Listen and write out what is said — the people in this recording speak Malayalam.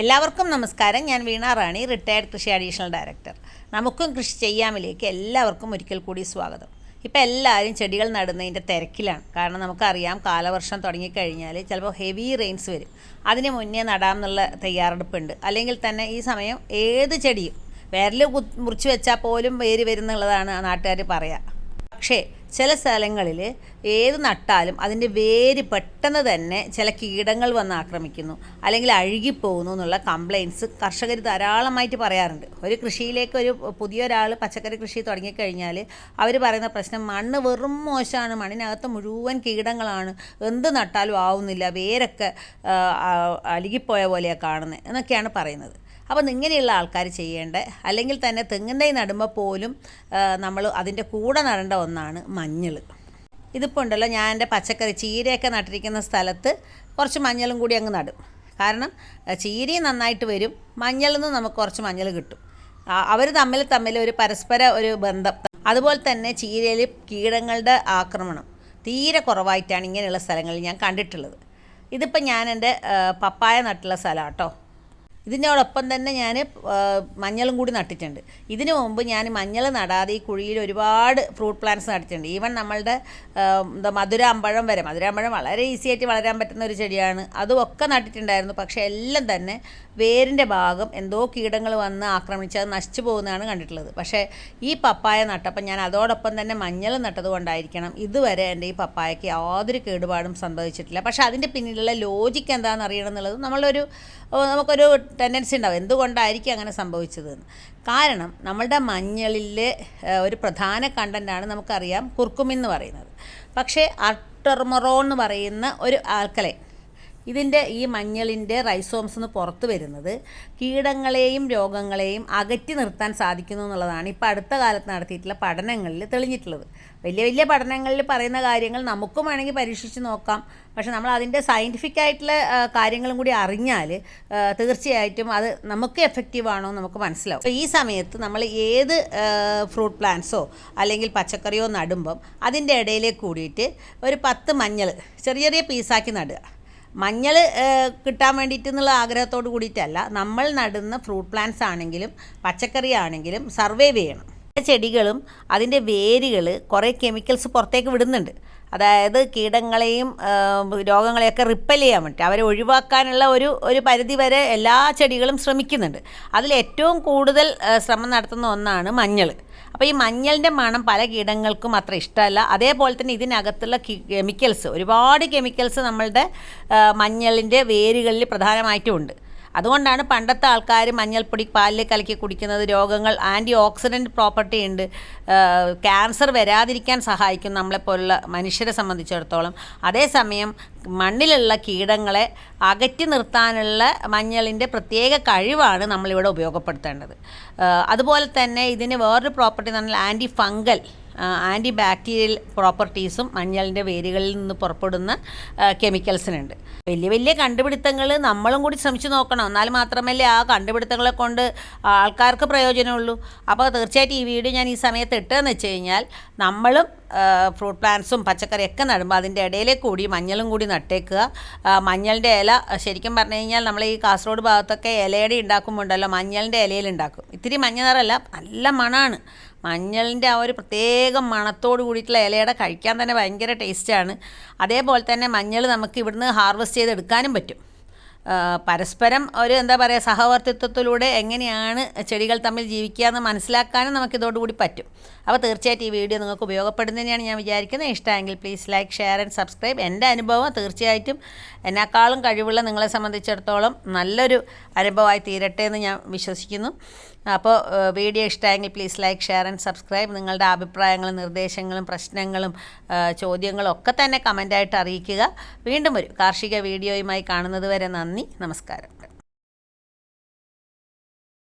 എല്ലാവർക്കും നമസ്കാരം. ഞാൻ വീണ റാണി റിട്ടയർഡ് കൃഷി അഡീഷണൽ ഡയറക്ടർ നമുക്കും കൃഷി ചെയ്യാമിലേക്ക് എല്ലാവർക്കും ഒരിക്കൽ കൂടി സ്വാഗതം. ഇപ്പം എല്ലാവരും ചെടികൾ നടുന്നതിന്റെ തിരക്കിലാണ്. കാരണം നമുക്കറിയാം കാലവർഷം തുടങ്ങിക്കഴിഞ്ഞാൽ ചിലപ്പോൾ ഹെവി റെയിൻസ് വരും. അതിന് മുന്നേ നടാം എന്നുള്ള തയ്യാറെടുപ്പുണ്ട്. അല്ലെങ്കിൽ തന്നെ ഈ സമയം ഏത് ചെടിയും വേരൽ മുറിച്ച് വെച്ചാൽ പോലും വേര് വരുന്നുള്ളതാണ് നാട്ടുകാർ പറയുക പക്ഷേ ചില സ്ഥലങ്ങളിൽ ഏത് നട്ടാലും അതിന്റെ വേര് പെട്ടെന്ന് തന്നെ ചില കീടങ്ങൾ വന്ന് ആക്രമിക്കുന്നു അല്ലെങ്കിൽ അഴുകിപ്പോകുന്നു എന്നുള്ള കംപ്ലയിൻസ് കർഷകർ ധാരാളമായിട്ട് പറയാറുണ്ട്. ഒരു കൃഷിയിലേക്ക് ഒരു പുതിയൊരാൾ പച്ചക്കറി കൃഷി തുടങ്ങിക്കഴിഞ്ഞാൽ അവർ പറയുന്ന പ്രശ്നം മണ്ണ് വെറും മോശമാണ് മണ്ണിനകത്ത് മുഴുവൻ കീടങ്ങളാണ് എന്ത് നട്ടാലും ആവുന്നില്ല വേരൊക്കെ അലുകിപ്പോയ പോലെയാണ് കാണുന്നത് എന്നൊക്കെയാണ് പറയുന്നത്. അപ്പം ഇങ്ങനെയുള്ള ആൾക്കാർ ചെയ്യേണ്ടത് അല്ലെങ്കിൽ തന്നെ തെങ്ങിന്റെ നടുമ്പ പോലും നമ്മൾ അതിന്റെ കൂടെ നടേണ്ട ഒന്നാണ് മഞ്ഞൾ. ഇതിപ്പോൾ ഉണ്ടല്ലോ ഞാൻ എന്റെ പച്ചക്കറി ചീരയൊക്കെ നട്ടിരിക്കുന്ന സ്ഥലത്ത് കുറച്ച് മഞ്ഞളും കൂടി അങ്ങ് നടും. കാരണം ചീരയും നന്നായിട്ട് വരും മഞ്ഞളിൽ നിന്ന് നമുക്ക് കുറച്ച് മഞ്ഞൾ കിട്ടും. അവർ തമ്മിൽ തമ്മിൽ ഒരു പരസ്പര ഒരു ബന്ധം. അതുപോലെ തന്നെ ചീരയിൽ കീടങ്ങളുടെ ആക്രമണം തീരെ കുറവായിട്ടാണ് ഇങ്ങനെയുള്ള സ്ഥലങ്ങളിൽ ഞാൻ കണ്ടിട്ടുള്ളത്. ഇതിപ്പോൾ ഞാൻ എന്റെ പപ്പായ നട്ടുള്ള സ്ഥലമാണ് കേട്ടോ ഇതിനോടൊപ്പം തന്നെ ഞാൻ മഞ്ഞളും കൂടി നട്ടിട്ടുണ്ട്. ഇതിനു മുമ്പ് ഞാൻ മഞ്ഞൾ നടാതെ ഈ കുഴിയിൽ ഒരുപാട് ഫ്രൂട്ട് പ്ലാന്റ്സ് നട്ടിട്ടുണ്ട്. ഈവൻ നമ്മളുടെ എന്താ മധുരാമ്പഴം വരെ. മധുരാമ്പഴം വളരെ ഈസി ആയിട്ട് വളരാൻ പറ്റുന്ന ഒരു ചെടിയാണ്. അതും ഒക്കെ നട്ടിട്ടുണ്ടായിരുന്നു. പക്ഷേ എല്ലാം തന്നെ വേരിന്റെ ഭാഗം എന്തോ കീടങ്ങൾ വന്ന് ആക്രമിച്ച് അത് നശിച്ചു പോകുന്നതാണ് കണ്ടിട്ടുള്ളത്. പക്ഷേ ഈ പപ്പായ നട്ടപ്പോൾ ഞാൻ അതോടൊപ്പം തന്നെ മഞ്ഞൾ നട്ടത് കൊണ്ടായിരിക്കണം. ഇതുവരെ എന്റെ ഈ പപ്പായയ്ക്ക് യാതൊരു കേടുപാടും സംഭവിച്ചിട്ടില്ല. പക്ഷേ അതിന്റെ പിന്നിലുള്ള ലോജിക്ക് എന്താണെന്ന് അറിയണം എന്നുള്ളത് നമ്മളൊരു നമുക്കൊരു ടെൻഡൻസി ഉണ്ടാവും. എന്തുകൊണ്ടായിരിക്കും അങ്ങനെ സംഭവിച്ചതെന്ന്? കാരണം നമ്മളുടെ മഞ്ഞളിൽ ഒരു പ്രധാന കണ്ടന്റാണ് നമുക്കറിയാം കുർക്കുമിൻ എന്ന് പറയുന്നത്. പക്ഷേ അർട്ടർമൊറോ എന്ന് പറയുന്ന ഒരു ആൽക്കലൈൻ ഇതിന്റെ ഈ മഞ്ഞളിന്റെ റൈസോംസ് നിന്ന് പുറത്ത് വരുന്നത് കീടങ്ങളെയും രോഗങ്ങളെയും അകറ്റി നിർത്താൻ സാധിക്കുന്നു എന്നുള്ളതാണ് ഇപ്പോൾ അടുത്ത കാലത്ത് നടത്തിയിട്ടുള്ള പഠനങ്ങളിൽ തെളിഞ്ഞിട്ടുള്ളത്. വലിയ വലിയ പഠനങ്ങളിൽ പറയുന്ന കാര്യങ്ങൾ നമുക്കും വേണമെങ്കിൽ പരീക്ഷിച്ച് നോക്കാം. പക്ഷെ നമ്മൾ അതിന്റെ സയന്റിഫിക് ആയിട്ടുള്ള കാര്യങ്ങളും കൂടി അറിഞ്ഞാൽ തീർച്ചയായിട്ടും അത് നമുക്ക് എഫക്റ്റീവ് ആണോ എന്ന് നമുക്ക് മനസ്സിലാവും. അപ്പോൾ ഈ സമയത്ത് നമ്മൾ ഏത് ഫ്രൂട്ട് പ്ലാന്റ്സോ അല്ലെങ്കിൽ പച്ചക്കറിയോ നടുമ്പം അതിന്റെ ഇടയിലേക്ക് കൂടിയിട്ട് ഒരു പത്ത് മഞ്ഞൾ ചെറിയ ചെറിയ പീസാക്കി നടുക. മഞ്ഞൾ കിട്ടാൻ വേണ്ടിയിട്ട് എന്നുള്ള ആഗ്രഹത്തോട് കൂടിയിട്ടല്ല. നമ്മൾ നടുന്ന ഫ്രൂട്ട് പ്ലാന്റ്സ് ആണെങ്കിലും പച്ചക്കറി ആണെങ്കിലും സർവൈവ് ചെയ്യണം. ചെടികളും അതിന്റെ വേരുകൾ കുറേ കെമിക്കൽസ് പുറത്തേക്ക് വിടുന്നുണ്ട്. അതായത് കീടങ്ങളെയും രോഗങ്ങളെയൊക്കെ റിപ്പൽ ചെയ്യാൻ വേണ്ടി. അവരെ ഒഴിവാക്കാനുള്ള ഒരു ഒരു പരിധി വരെ എല്ലാ ചെടികളും ശ്രമിക്കുന്നുണ്ട്. അതിൽ ഏറ്റവും കൂടുതൽ ശ്രമം നടത്തുന്ന ഒന്നാണ് മഞ്ഞൾ. അപ്പോൾ ഈ മഞ്ഞളിന്റെ മണം പല കീടങ്ങൾക്കും അത്ര ഇഷ്ടമല്ല. അതേപോലെ തന്നെ ഇതിനകത്തുള്ള കെമിക്കൽസ് ഒരുപാട് കെമിക്കൽസ് നമ്മളുടെ മഞ്ഞളിന്റെ വേരുകളിൽ പ്രധാനമായിട്ടും ഉണ്ട്. അതുകൊണ്ടാണ് പണ്ടത്തെ ആൾക്കാർ മഞ്ഞൾപ്പൊടി പാലിൽ കലക്കി കുടിക്കുന്നത്. രോഗങ്ങൾ ആന്റി ഓക്സിഡന്റ് പ്രോപ്പർട്ടി ഉണ്ട്. ക്യാൻസർ വരാതിരിക്കാൻ സഹായിക്കും നമ്മളെപ്പോലുള്ള മനുഷ്യരെ സംബന്ധിച്ചിടത്തോളം. അതേസമയം മണ്ണിലുള്ള കീടങ്ങളെ അകറ്റി നിർത്താനുള്ള മഞ്ഞളിന്റെ പ്രത്യേക കഴിവാണ് നമ്മളിവിടെ ഉപയോഗപ്പെടുത്തേണ്ടത്. അതുപോലെ തന്നെ ഇതിന് വേറൊരു പ്രോപ്പർട്ടി എന്ന് പറഞ്ഞാൽ ആന്റി ഫംഗൽ ആന്റി ബാക്ടീരിയൽ പ്രോപ്പർട്ടീസും മഞ്ഞളിന്റെ വേരുകളിൽ നിന്ന് പുറപ്പെടുന്ന കെമിക്കൽസിനുണ്ട്. വലിയ വലിയ കണ്ടുപിടുത്തങ്ങൾ നമ്മളും കൂടി ശ്രമിച്ചു നോക്കണം. എന്നാൽ മാത്രമല്ലേ ആ കണ്ടുപിടുത്തങ്ങളെ കൊണ്ട് ആൾക്കാർക്ക് പ്രയോജനമുള്ളൂ. അപ്പോൾ തീർച്ചയായിട്ടും ഈ വീഡിയോ ഞാൻ ഈ സമയത്ത് ഇട്ടതെന്ന് വെച്ച് കഴിഞ്ഞാൽ നമ്മളും ഫ്രൂട്ട് പ്ലാന്റ്സും പച്ചക്കറിയൊക്കെ നടുമ്പോൾ അതിന്റെ ഇടയിലേക്ക് കൂടി മഞ്ഞളും കൂടി നട്ടേക്കുക. മഞ്ഞളിന്റെ ഇല ശരിക്കും പറഞ്ഞു കഴിഞ്ഞാൽ നമ്മൾ ഈ കാസർഗോഡ് ഭാഗത്തൊക്കെ ഇലയുടെ ഉണ്ടാക്കുമ്പോൾ ഉണ്ടല്ലോ മഞ്ഞളിന്റെ ഇലയിൽ ഉണ്ടാക്കും. ഇത്തിരി മഞ്ഞ നിറമല്ല നല്ല മണമാണ്. മഞ്ഞളിന്റെ ആ ഒരു പ്രത്യേക മണത്തോട് കൂടിയിട്ടുള്ള ഇലയുടെ കഴിക്കാൻ തന്നെ ഭയങ്കര ടേസ്റ്റാണ് അതേപോലെ തന്നെ മഞ്ഞൾ നമുക്ക് ഇവിടുന്ന് ഹാർവെസ്റ്റ് ചെയ്തെടുക്കാനും പറ്റും. പരസ്പരം ഒരു എന്താ പറയുക സഹവർത്തിത്വത്തിലൂടെ എങ്ങനെയാണ് ചെടികൾ തമ്മിൽ ജീവിക്കുക എന്ന് മനസ്സിലാക്കാനും നമുക്ക് ഇതോടുകൂടി പറ്റും. അപ്പോൾ തീർച്ചയായിട്ടും ഈ വീഡിയോ നിങ്ങൾക്ക് ഉപയോഗപ്പെടുന്നതിനെയാണ് ഞാൻ വിചാരിക്കുന്നത്. ഇഷ്ടമെങ്കിൽ please like share and subscribe എന്റെ അനുഭവം തീർച്ചയായിട്ടും എന്നെക്കാളും കഴിവുള്ള നിങ്ങളെ സംബന്ധിച്ചിടത്തോളം നല്ലൊരു അനുഭവമായി തീരട്ടെ എന്ന് ഞാൻ വിശ്വസിക്കുന്നു. അപ്പോൾ വീഡിയോ ഇഷ്ടമായെങ്കിൽ please like share and subscribe നിങ്ങളുടെ അഭിപ്രായങ്ങളും നിർദ്ദേശങ്ങളും പ്രശ്നങ്ങളും ചോദ്യങ്ങളും ഒക്കെ തന്നെ കമന്റായിട്ട് അറിയിക്കുക. വീണ്ടും ഒരു കാർഷിക വീഡിയോയുമായി കാണുന്നത് വരെ നന്ദി നമസ്കാരം.